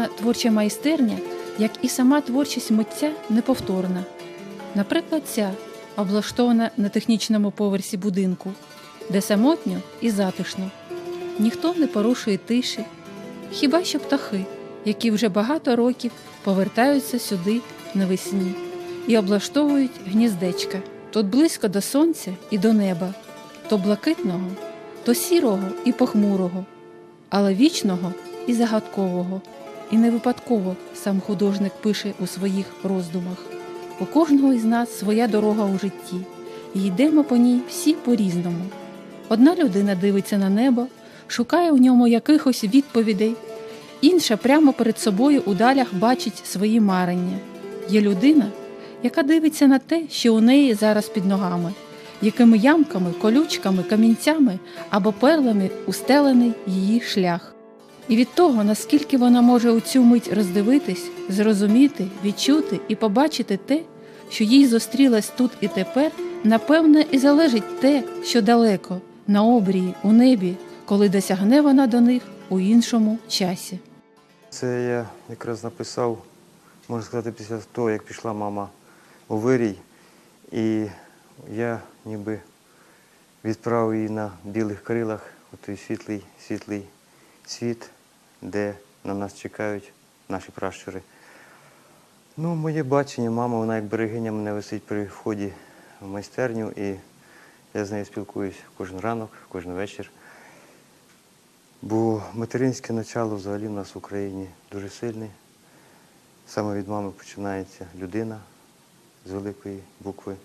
Кожна творча майстерня, як і сама творчість митця, неповторна. Наприклад, ця облаштована на технічному поверсі будинку, де самотньо і затишно. Ніхто не порушує тиші, хіба що птахи, які вже багато років повертаються сюди навесні і облаштовують гніздечка. Тут близько до сонця і до неба, то блакитного, то сірого і похмурого, але вічного і загадкового. І не випадково сам художник пише у своїх роздумах. У кожного із нас своя дорога у житті, і йдемо по ній всі по-різному. Одна людина дивиться на небо, шукає у ньому якихось відповідей, інша прямо перед собою у далях бачить свої марення. Є людина, яка дивиться на те, що у неї зараз під ногами, якими ямками, колючками, камінцями або перлами устелений її шлях. І від того, наскільки вона може у цю мить роздивитись, зрозуміти, відчути і побачити те, що їй зустрілось тут і тепер, напевне, і залежить те, що далеко, на обрії, у небі, коли досягне вона до них у іншому часі. Це я якраз написав, можна сказати, після того, як пішла мама у вирій. І я ніби відправив її на білих крилах у той світлий, світлий світ, де на нас чекають наші пращури. Ну, моє бачення, мама, вона як берегиня мене висить при вході в майстерню, і я з нею спілкуюсь кожен ранок, кожен вечір. Бо материнське начало взагалі в нас в Україні дуже сильне. Саме від мами починається людина з великої букви.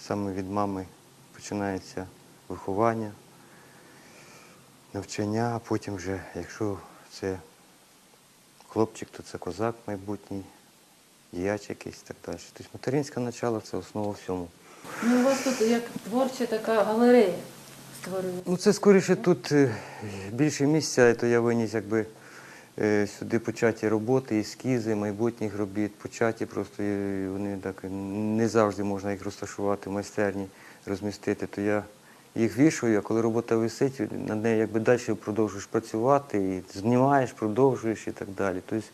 Саме від мами починається виховання, навчання, а потім вже, якщо це хлопчик, то це козак майбутній, діяч якийсь і так далі. Тобто материнське начало це основа всьому. Ну, у вас тут як творча така галерея створила. Ну, це скоріше тут е, більше місця, то я виніс якби е, сюди початі роботи, ескізи майбутніх робіт, початі просто вони так не завжди можна їх розташувати в майстерні, розмістити. То я їх вішаю, а коли робота висить, над нею якби далі продовжуєш працювати, і знімаєш, продовжуєш і так далі. Тобто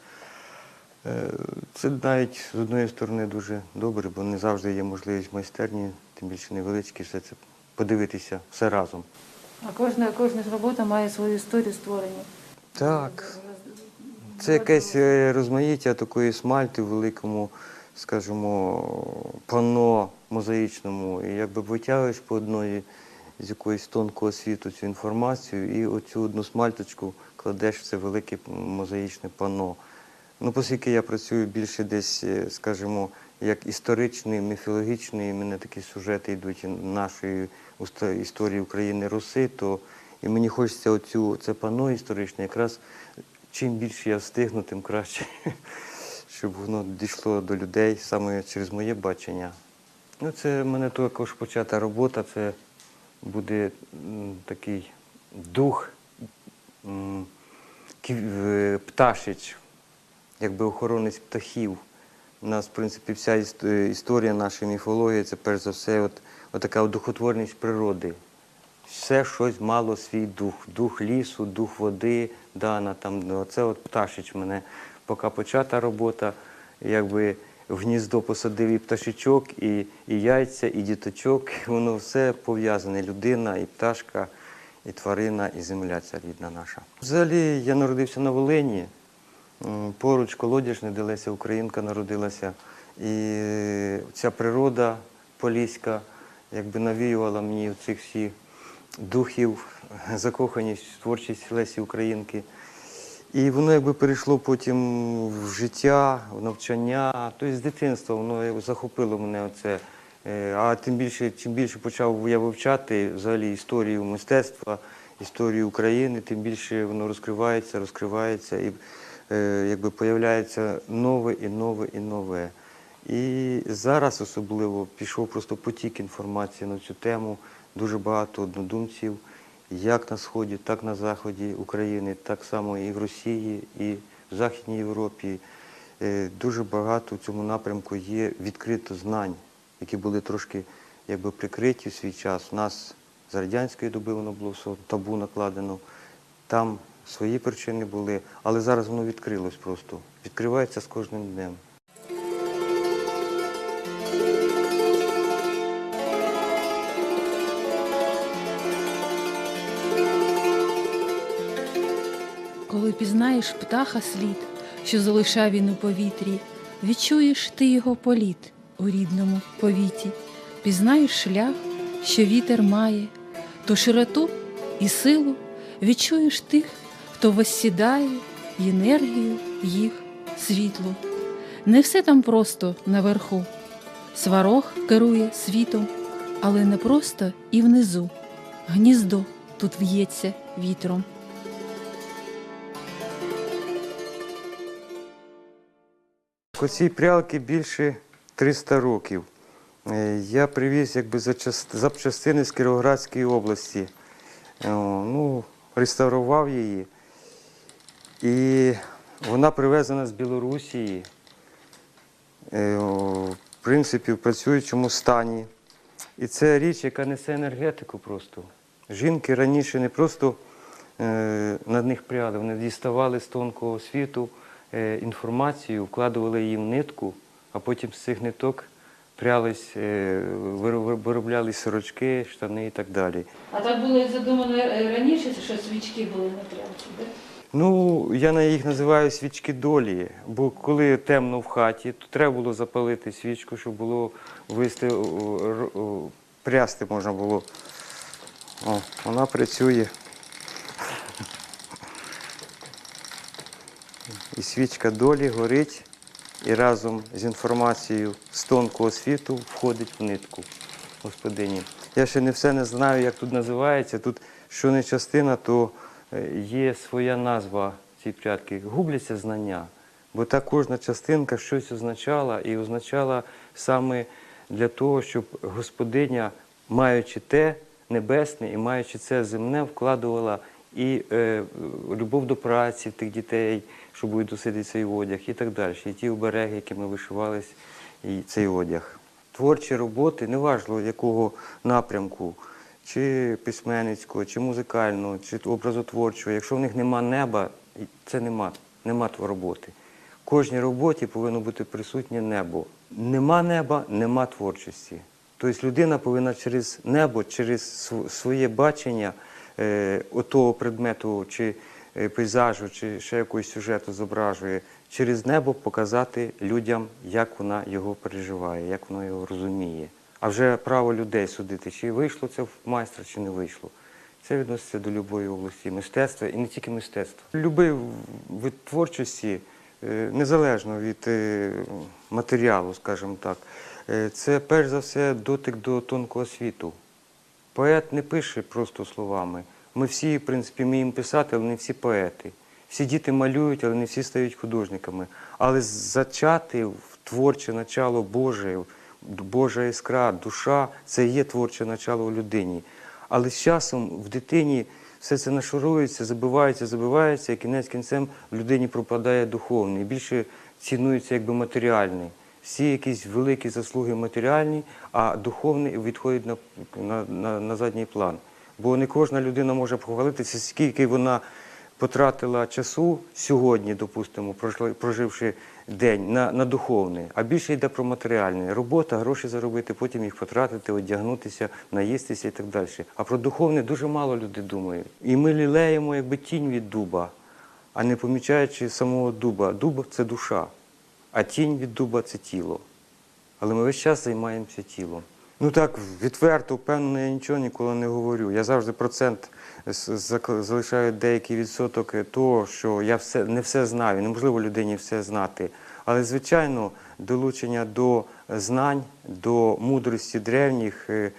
е, це навіть з одної сторони дуже добре, бо не завжди є можливість в майстерні, тим більше невеличкі, все це подивитися все разом. А кожна, кожна ж робота має свою історію створення. Так. Це якесь е, розмаїття такої смальти в великому, скажімо, панно мозаїчному. І якби витягуєш по одної з якоїсь тонкого світу цю інформацію, і оцю одну смальточку кладеш в це велике мозаїчне панно. Ну, оскільки я працюю більше десь, е, скажімо, як історичний, міфологічний, і мене такі сюжети йдуть нашої історії України Руси, то і мені хочеться оцю це панно історичне, якраз чим більше я встигну, тим краще, щоб воно дійшло до людей саме через моє бачення. Ну, це в мене також почата робота, це буде такий дух е, пташич, якби охоронець птахів. У нас, в принципі, вся е, історія нашої міфології це перш за все от, от така одухотворність природи. Все щось мало свій дух. Дух лісу, дух води, дана там. Це от пташич мене. Поки почата робота, якби в гніздо посадив і пташечок, і, і яйця, і діточок. Воно все пов'язане. Людина, і пташка, і тварина, і земля ця рідна наша. Взагалі я народився на Волині. Поруч колодяжне, де Леся Українка народилася. І ця природа поліська якби навіювала мені цих всіх духів, закоханість творчість Лесі Українки. І воно якби перейшло потім в життя, в навчання. Тобто з дитинства воно захопило мене оце. Е, А тим більше, чим більше почав я вивчати взагалі історію мистецтва, історію України, тим більше воно розкривається, розкривається і е, якби появляється нове і нове і нове. І зараз особливо пішов просто потік інформації на цю тему. Дуже багато однодумців, як на Сході, так на Заході України, так само і в Росії, і в Західній Європі. Е, Дуже багато в цьому напрямку є відкрито знань, які були трошки якби прикриті в свій час. У нас з радянської доби воно було все табу накладено. Там свої причини були, але зараз воно відкрилось просто. Відкривається з кожним днем. Коли пізнаєш птаха слід, що залишав він у повітрі, відчуєш ти його політ у рідному повіті, пізнаєш шлях, що вітер має, ту широту і силу відчуєш тих, хто воссідає енергію їх світлу. Не все там просто наверху. Сварог керує світом, але не просто і внизу. Гніздо тут в'ється вітром. Оцій прялки більше 300 років. Е, Я привіз якби запчастини з Кіровоградської області. Е, Ну, реставрував її. І вона привезена з Білорусії. Е, В принципі, в працюючому стані. І це річ, яка несе енергетику просто. Жінки раніше не просто над них пряли, вони діставали з тонкого світу інформацію, вкладували її в нитку, а потім з цих ниток прялись, е, виро- сорочки, штани і так далі. А так було задумано раніше, що свічки були на прялці, так? Ну, я на їх називаю свічки долі, бо коли темно в хаті, то треба було запалити свічку, щоб було вести, прясти можна було. О, вона працює. І свічка долі горить і разом з інформацією з тонкого світу входить в нитку господині. Я ще не все не знаю, як тут називається. Тут що не частина, то е, є своя назва цій прядки. Губляться знання. Бо та кожна частинка щось означала і означала саме для того, щоб господиня, маючи те небесне і маючи це земне, вкладувала і е, любов до праці тих дітей, що будуть носити цей одяг, і так далі. І ті обереги, якими вишивались і цей одяг. Творчі роботи, неважливо якого напрямку, чи письменницького, чи музикального, чи образотворчого, якщо в них нема неба, це нема, нема роботи. Кожній роботі повинно бути присутнє небо. Нема неба, нема творчості. Тобто людина повинна через небо, через своє бачення отого предмету, чи е, пейзажу, чи ще якогось сюжету зображує, через небо показати людям, як вона його переживає, як вона його розуміє. А вже право людей судити, чи вийшло це в майстра, чи не вийшло. Це відноситься до будь-якої області мистецтва і не тільки мистецтва. Любий вид творчості, е, незалежно від е, матеріалу, скажімо так, е, це перш за все дотик до тонкого світу. Поет не пише просто словами. Ми всі, в принципі, вміємо писати, але не всі поети. Всі діти малюють, але не всі стають художниками. Але зачати в творче начало Боже, Божа іскра, душа це є творче начало у людині. Але з часом в дитині все це нашурується, забивається, забивається, і кінець кінцем в людині пропадає духовний. Більше цінується якби матеріальний. Всі якісь великі заслуги матеріальні, а духовний відходить на, на, на, на задній план. Бо не кожна людина може похвалитися, скільки вона потратила часу сьогодні, допустимо, проживши день на, на духовне, а більше йде про матеріальне. Робота, гроші заробити, потім їх потратити, одягнутися, наїстися і так далі. А про духовне дуже мало людей думають. І ми лілеємо якби тінь від дуба, а не помічаючи самого дуба. Дуб це душа, а тінь від дуба це тіло. Але ми весь час займаємося тілом. Ну так, відверто, впевнено, я нічого ніколи не говорю. Я завжди процент залишаю деякий відсоток того, що я все, не все знаю. Неможливо людині все знати. Але, звичайно, долучення до знань, до мудрості древніх, е,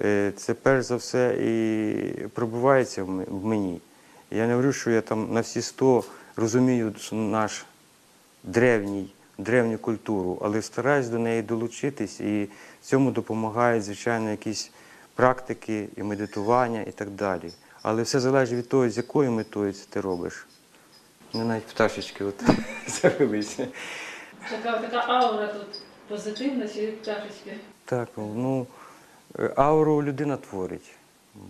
е, це перш за все і пробивається в в мені. Я не говорю, що я там на всі сто розумію наш древній, древню культуру, але стараюсь до неї долучитись, і цьому допомагають, звичайно, якісь практики і медитування і так далі. Але все залежить від того, з якою метою це ти робиш. Не навіть пташечки от завелися. Така, така аура тут позитивна, чи пташечки. Так, ну, е, ауру людина творить.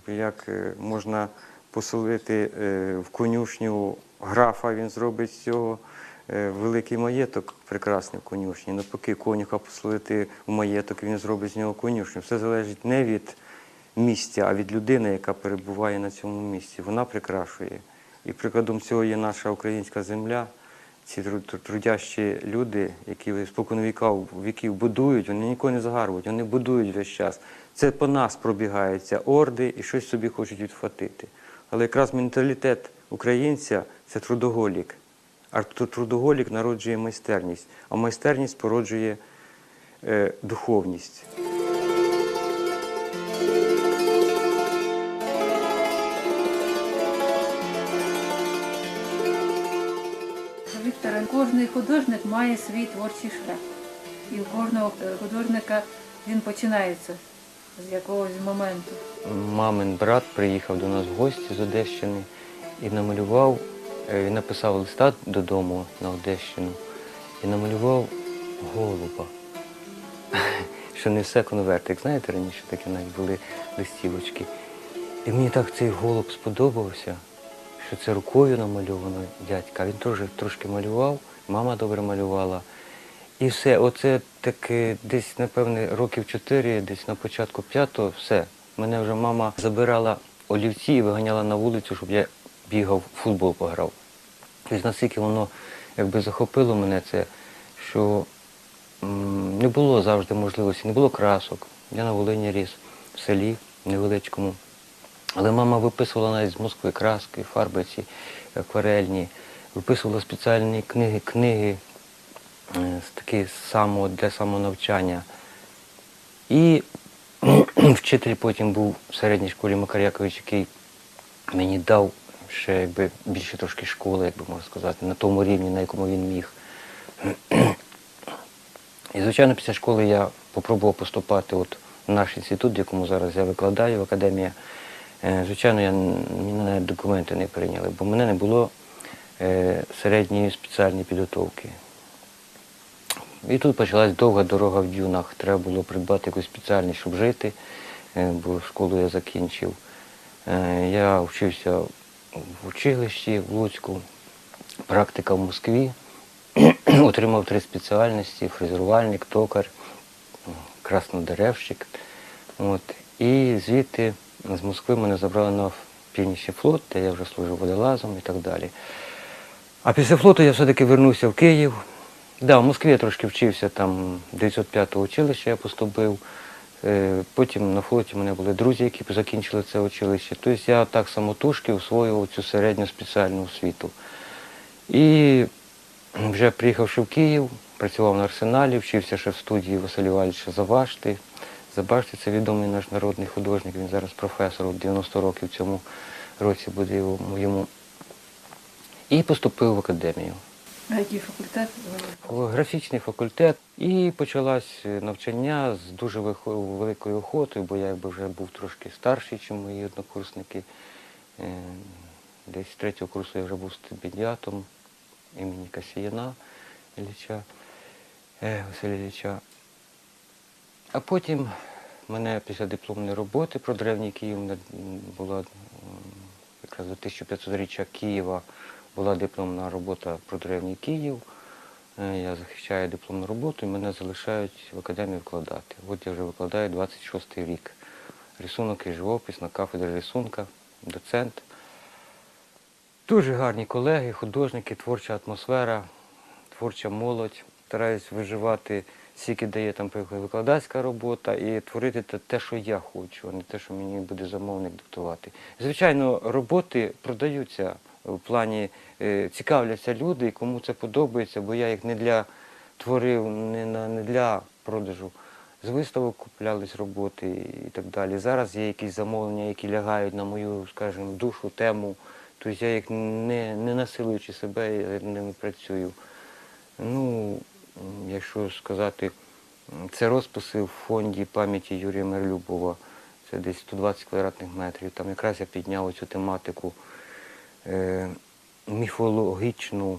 Як е, можна поселити е, в конюшню графа, він зробить з цього великий маєток, прекрасний в конюшні. Навпаки, конюха поселити в маєток, він зробить з нього конюшню. Все залежить не від місця, а від людини, яка перебуває на цьому місці. Вона прикрашує. І прикладом цього є наша українська земля. Ці тру- тру- трудящі люди, які спокон віків, віків будують, вони ніколи не загарбують, вони будують весь час. Це по нас пробігаються орди і щось собі хочуть відхватити. Але якраз менталітет українця це трудоголік. А трудоголік народжує майстерність, а майстерність породжує е, духовність. Вікторе, кожний художник має свій творчий шлях. І у кожного е, художника він починається з якогось моменту. Мамин брат приїхав до нас в гості з Одещини і намалював, він написав листа додому на Одещину і намалював голуба, що несе конвертик. Знаєте, раніше такі навіть були листівочки. І мені так цей голуб сподобався, що це рукою намальовано дядька. Він теж трошки малював, мама добре малювала. І все, оце таки десь, напевне, років чотири, десь на початку п'ятого, все. Мене вже мама забирала олівці і виганяла на вулицю, щоб я бігав, футбол пограв. Тобто настільки воно якби захопило мене це, що не було завжди можливості, не було красок. Я на Волині ріс, в селі невеличкому. Але мама виписувала навіть з Москви краски, фарби ці акварельні, виписувала спеціальні книги, книги е, такі само для самонавчання. І вчитель потім був в середній школі Макар Якович, який мені дав ще якби більше трошки школи, як би можна сказати, на тому рівні, на якому він міг. І, звичайно, після школи я спробував поступати от в наш інститут, в якому зараз я викладаю в академії. Е, Звичайно, я, навіть документи не прийняли, бо в мене не було е, середньої спеціальної підготовки. І тут почалась довга дорога в дюнах. Треба було придбати якусь спеціальність, щоб жити, е, бо школу я закінчив. Я вчився в училищі в Луцьку, практика в Москві. Отримав три спеціальності: фрезерувальник, токар, краснодеревщик. От. І звідти з Москви мене забрали на північний флот, де я вже служив водолазом і так далі. А після флоту я все-таки вернувся в Київ. Да, в Москві я трошки вчився, там 905 училище я поступив. Е, Потім на флоті мене були друзі, які закінчили це училище. Тобто я так самотужки освоював цю середню спеціальну освіту. І вже приїхавши в Київ, працював на арсеналі, вчився ще в студії Василя Івановича Забашти. Забашти це відомий наш народний художник, він зараз професор, 90 років в цьому році буде йому. І поступив в академію. А який факультет? Графічний факультет. І почалось навчання з дуже великою охотою, бо я якби вже був трошки старший, ніж мої однокурсники. Е, Десь з третього курсу я вже був стипендіатом імені Касіяна Ілліча, е, Василя Ілліча. А потім мене після дипломної роботи про древній Київ була якраз до 1500-річчя Києва була дипломна робота про древній Київ. Е, Я захищаю дипломну роботу і мене залишають в академії викладати. От я вже викладаю 26 рік. Рисунок і живопис на кафедрі рисунка, доцент. Дуже гарні колеги, художники, творча атмосфера, творча молодь. Стараюсь виживати, скільки дає там викладацька робота, і творити те, що я хочу, а не те, що мені буде замовник диктувати. Звичайно, роботи продаються в плані е, цікавляться люди, кому це подобається, бо я їх не для творив, не, на, не для продажу. З виставок куплялись роботи і так далі. Зараз є якісь замовлення, які лягають на мою, скажімо, душу, тему. Тобто я їх не, не насилуючи себе, я ними працюю. Ну, якщо сказати, це розписи в фонді пам'яті Юрія Мерлюбова. Це десь 120 квадратних метрів. Там якраз я підняв цю тематику міфологічну,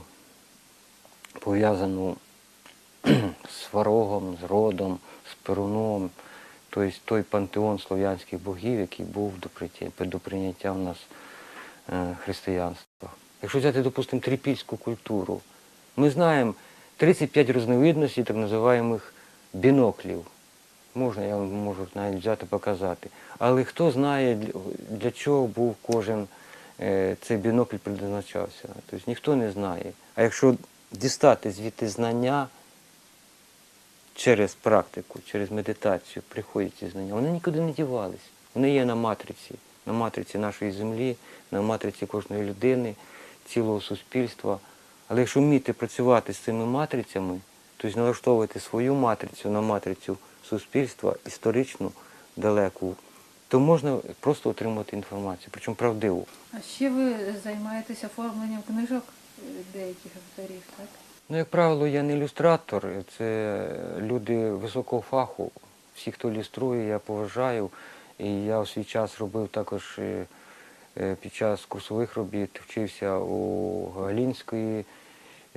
пов'язану з сварогом, з родом, з перуном. Тобто той пантеон слов'янських богів, який був до прийняття, в нас е, християнства. Якщо взяти, допустимо, трипільську культуру, ми знаємо 35 різновидностей так називаємих біноклів. Можна, я можу навіть взяти показати. Але хто знає, для- чого був кожен е, цей бінокль призначався? Тобто ніхто не знає. А якщо дістати звідти знання через практику, через медитацію, приходять ці знання, вони нікуди не дівались. Вони є на матриці, на матриці нашої землі, на матриці кожної людини, цілого суспільства. Але якщо вміти працювати з цими матрицями, тобто налаштовувати свою матрицю на матрицю суспільства, історичну, далеку, то можна просто отримати інформацію, причому правдиву. А ще ви займаєтесь оформленням книжок е, деяких авторів, так? Ну, як правило, я не ілюстратор, це люди високого фаху. Всі, хто ілюструє, я поважаю. І я у свій час робив також е, е, під час курсових робіт, вчився у Галінської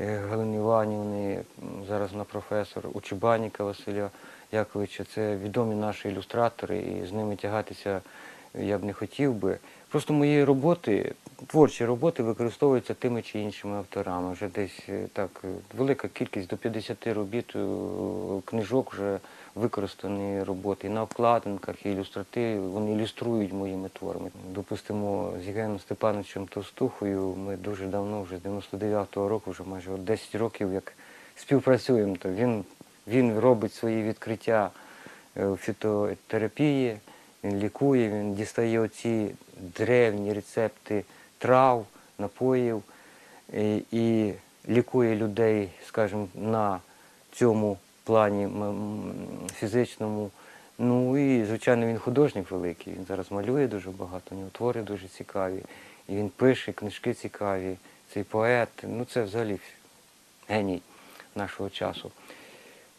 Галини Іванівни, зараз на професор, у Чебаніка Василя Яковича. Це відомі наші ілюстратори, і з ними тягатися я б не хотів би. Просто мої роботи, творчі роботи використовуються тими чи іншими авторами. Вже десь е, так е, велика кількість до 50 робіт, е, книжок вже використані роботи на обкладинках, і ілюстративи. Вони ілюструють моїми творами. Допустимо, з Євгеном Степановичем Товстухою ми дуже давно, вже з 99-го року, вже майже 10 років, як співпрацюємо. То він, він робить свої відкриття е, фітотерапії, він лікує, він дістає оці древні рецепти трав, напоїв і, і лікує людей, скажімо, на цьому плані фізичному. Ну і, звичайно, він художник великий. Він зараз малює дуже багато, у нього твори дуже цікаві. І він пише книжки цікаві. Цей поет. Ну це взагалі геній нашого часу.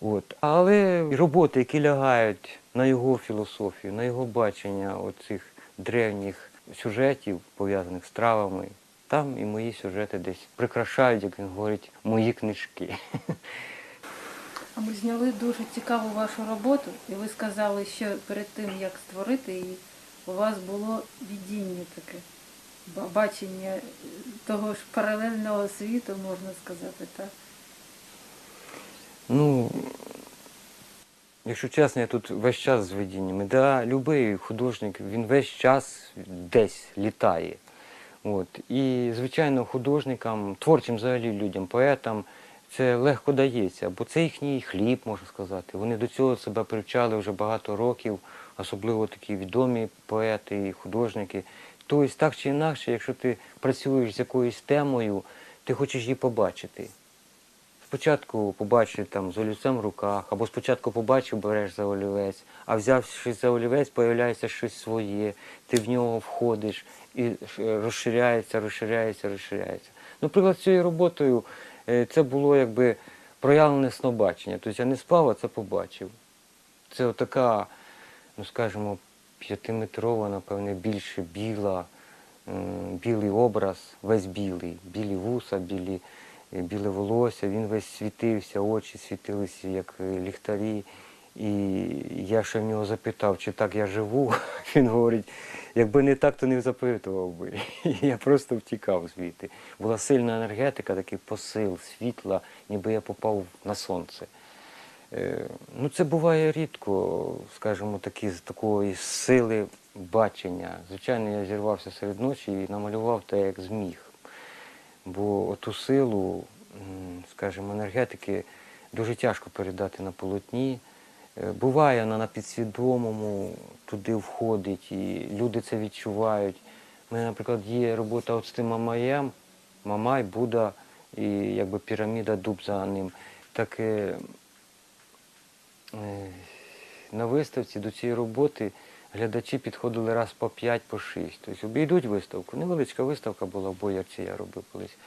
От. Але роботи, які лягають на його філософію, на його бачення оцих древніх сюжетів, пов'язаних з травами, там і мої сюжети десь прикрашають, як він говорить, мої книжки. Ми зняли дуже цікаву вашу роботу, і ви сказали, що перед тим, як створити її, у вас було відіння таке, бачення е, того ж паралельного світу, можна сказати, так? Ну, якщо чесно, я тут весь час з видіннями. Да, любий художник, він весь час десь літає. От. І, звичайно, художникам, творчим взагалі людям, поетам це легко дається, бо це їхній хліб, можна сказати. Вони до цього себе привчали вже багато років, особливо такі відомі поети і художники. Тобто, так чи інакше, якщо ти працюєш з якоюсь темою, ти хочеш її побачити. Спочатку побачив там з олівцем в руках, або спочатку побачив, береш за олівець, а взявши за олівець, появляється щось своє, ти в нього входиш і розширяється, розширяється, розширяється. Ну, приклад цією роботою е, це було якби проявлене снобачення. Тобто я не спав, а це побачив. Це отака, ну скажімо, п'ятиметрова, напевне, більше біла, білий образ, весь білий, білі вуса, білі, е, біле волосся, він весь світився, очі світилися, як е, ліхтарі. І я ще в нього запитав, чи так я живу. Він говорить, якби не так, то не запитував би. Я просто втікав звідти. Була сильна енергетика, такий посил, світла, ніби я попав на сонце. Е, Ну, це буває рідко, скажімо, такі з такої сили бачення. Звичайно, я зірвався серед ночі і намалював те, як зміг. Бо ту силу, скажімо, енергетики дуже тяжко передати на полотні. Е, Буває, вона на підсвідомому туди входить, і люди це відчувають. У мене, наприклад, є робота от з тим Мамаєм, Мамай, Будда і якби піраміда дуб за ним. Так е, е, на виставці до цієї роботи глядачі підходили раз по п'ять, по шість. Тобто обійдуть виставку. Невеличка виставка була в Боярці, я робив колись.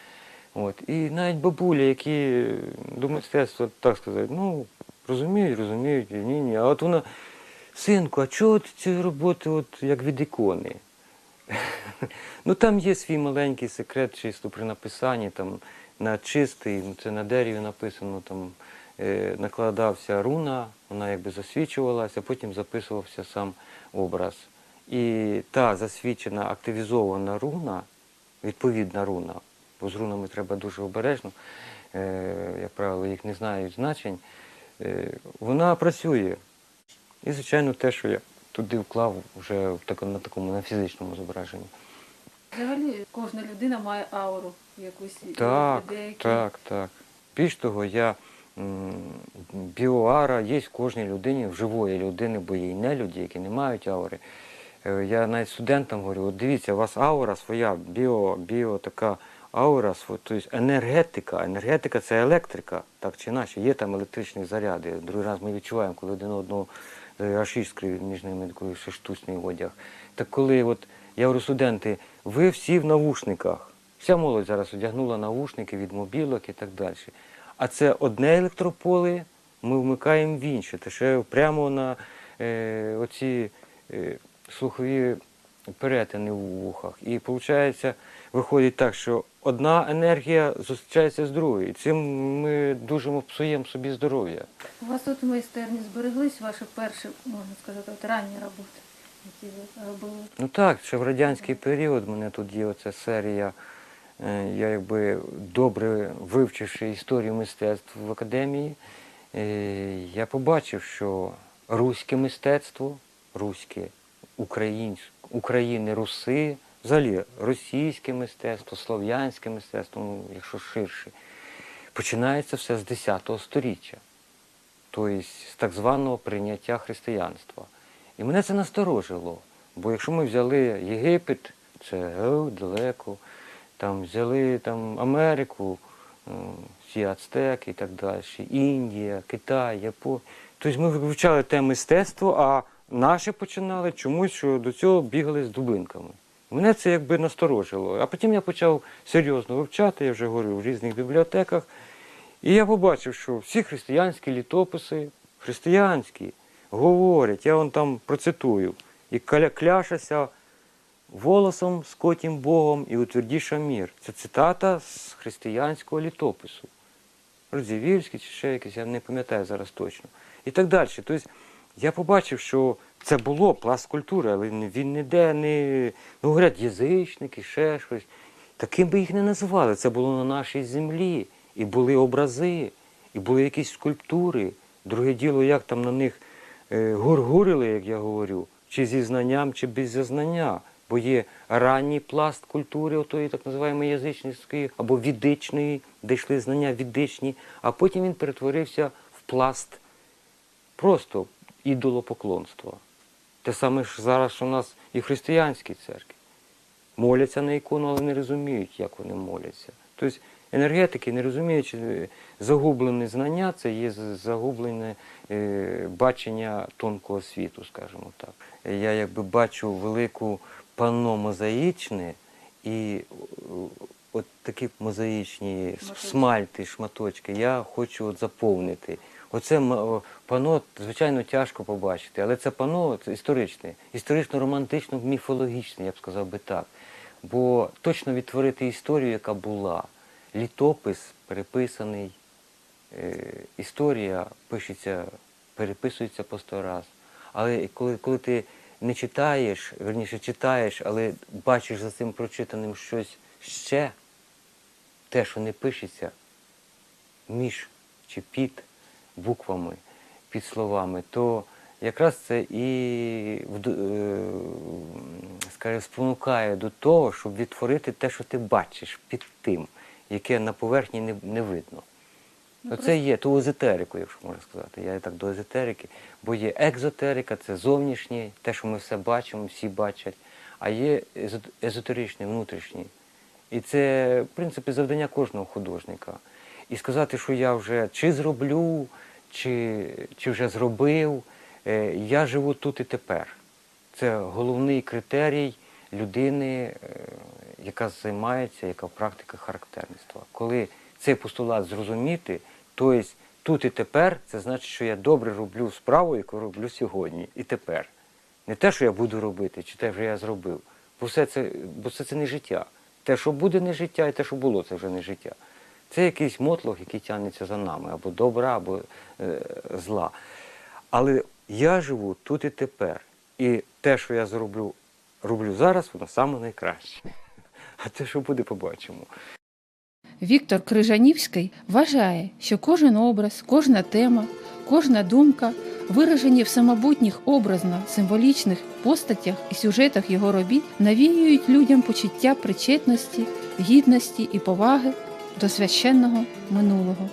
От. І навіть бабулі, які до мистецтва, так сказати, ну, розуміють, розуміють, ні, ні. А от вона, синку, а чого ти ці роботи от, як від ікони? ну там є свій маленький секрет, чисто при написанні, там на чистий, ну, це на дереві написано, там е, накладався руна, вона якби засвічувалася, а потім записувався сам образ. І та засвічена, активізована руна, відповідна руна. Бо з рунами треба дуже обережно, е, як правило, їх не знають значень. Е, вона працює. І, звичайно, те, що я туди вклав вже на такому на фізичному зображенні. Взагалі кожна людина має ауру якусь Так, людей, які- так, так. Більш того, я біоара є в кожній людині, в живої людини, бо є і нелюді, які не мають аури. Е, Я навіть студентам говорю, от дивіться, у вас аура своя, біо, біо така аура, тобто енергетика. Енергетика це електрика, так чи інакше, є там електричні заряди. Другий раз ми відчуваємо, коли один одного е, аж іскри між ними ще штучний одяг. Так коли от, я говорю, студенти, ви всі в навушниках. Вся молодь зараз одягнула навушники від мобілок і так далі. А це одне електрополе, ми вмикаємо в інше. Те ще прямо на е, оці е, слухові перетини в вухах. І виходить, виходить так, що одна енергія зустрічається з другою. І цим ми дуже псуємо собі здоров'я. У вас тут в майстерні збереглись ваші перші, можна сказати, от ранні роботи, які ви робили. Ну так, ще в радянський період в мене тут є оця серія. е, Я якби добре вивчивши історію мистецтв в академії, е, я побачив, що руське мистецтво, руське, українське, України, руси, взагалі російське мистецтво, слов'янське мистецтво, ну, якщо ширше, починається все з 10 століття тобто з так званого прийняття християнства. І мене це насторожило. Бо якщо ми взяли Єгипет, це о, далеко, там взяли там, Америку, ці ацтеки і так далі, Індія, Китай, Японія. Тобто ми вивчали те мистецтво, а наші починали чомусь, що до цього бігали з дубинками. Мене це якби насторожило. А потім я почав серйозно вивчати, я вже говорю, в різних бібліотеках. І я побачив, що всі християнські літописи, християнські, говорять, я вон там процитую, і кляшася волосом скотім Богом і утвердіша мір. Це цитата з християнського літопису. Родзівільський чи ще якийсь, я не пам'ятаю зараз точно. І так далі. Тобто я побачив, що це було пласт культури, але він- ніде не. Ну, говорять, язичники, ще щось. Таким би їх не називали. Це було на нашій землі. І були образи, і були якісь скульптури. Друге діло, як там на них е, гургурили, як я говорю, чи зі знанням, чи без знання. Бо є ранній пласт культури, отої так називаємо язичницької або відичної, де йшли знання відичні, а потім він перетворився в пласт просто ідолопоклонства. Те саме ж зараз, у нас і в християнській церкві. Моляться на ікону, але не розуміють, як вони моляться. Тобто енергетики, не розуміючи загублене знання, це є загублене е, бачення тонкого світу, скажімо так. Я якби бачу велику панно мозаїчне і е, от такі мозаїчні смальти, шматочки, я хочу от заповнити. Оце пано, звичайно, тяжко побачити, але це пано це історичне, історично-романтично, міфологічне, я б сказав би так. Бо точно відтворити історію, яка була. Літопис переписаний, е, історія пишеться, переписується по сто раз. Але коли, коли ти не читаєш, верніше читаєш, але бачиш за цим прочитаним щось ще, те, що не пишеться, між чи під буквами, під словами, то якраз це і е, скажімо, спонукає до того, щоб відтворити те, що ти бачиш під тим, яке на поверхні не, не видно. Ну, Оце є ту езотерику, якщо можна сказати. Я і так до езотерики, бо є екзотерика, це зовнішнє, те, що ми все бачимо, всі бачать, а є езо- езотеричне, внутрішнє. І це, в принципі, завдання кожного художника. І сказати, що я вже чи зроблю, чи, чи вже зробив, е, я живу тут і тепер. Це головний критерій людини, е, яка займається, яка практика характерництва. Коли цей постулат зрозуміти, то є тут і тепер, це значить, що я добре роблю справу, яку роблю сьогодні і тепер. Не те, що я буду робити, чи те, що я зробив. Бо все це, бо все це не життя. Те, що буде не життя, і те, що було, це вже не життя. Це якийсь мотлох, який тягнеться за нами, або добра, або е, зла. Але я живу тут і тепер. І те, що я зроблю, роблю зараз, воно саме найкраще. А це що буде, побачимо. Віктор Крижанівський вважає, що кожен образ, кожна тема, кожна думка виражені в самобутніх образно символічних постатях і сюжетах його робіт, навіюють людям почуття причетності, гідності і поваги до священного минулого.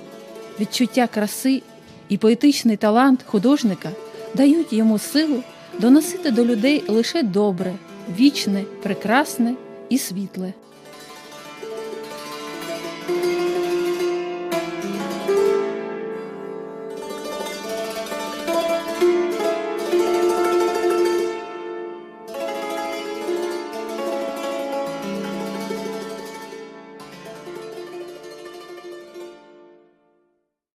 Відчуття краси і поетичний талант художника дають йому силу доносити до людей лише добре, вічне, прекрасне і світле.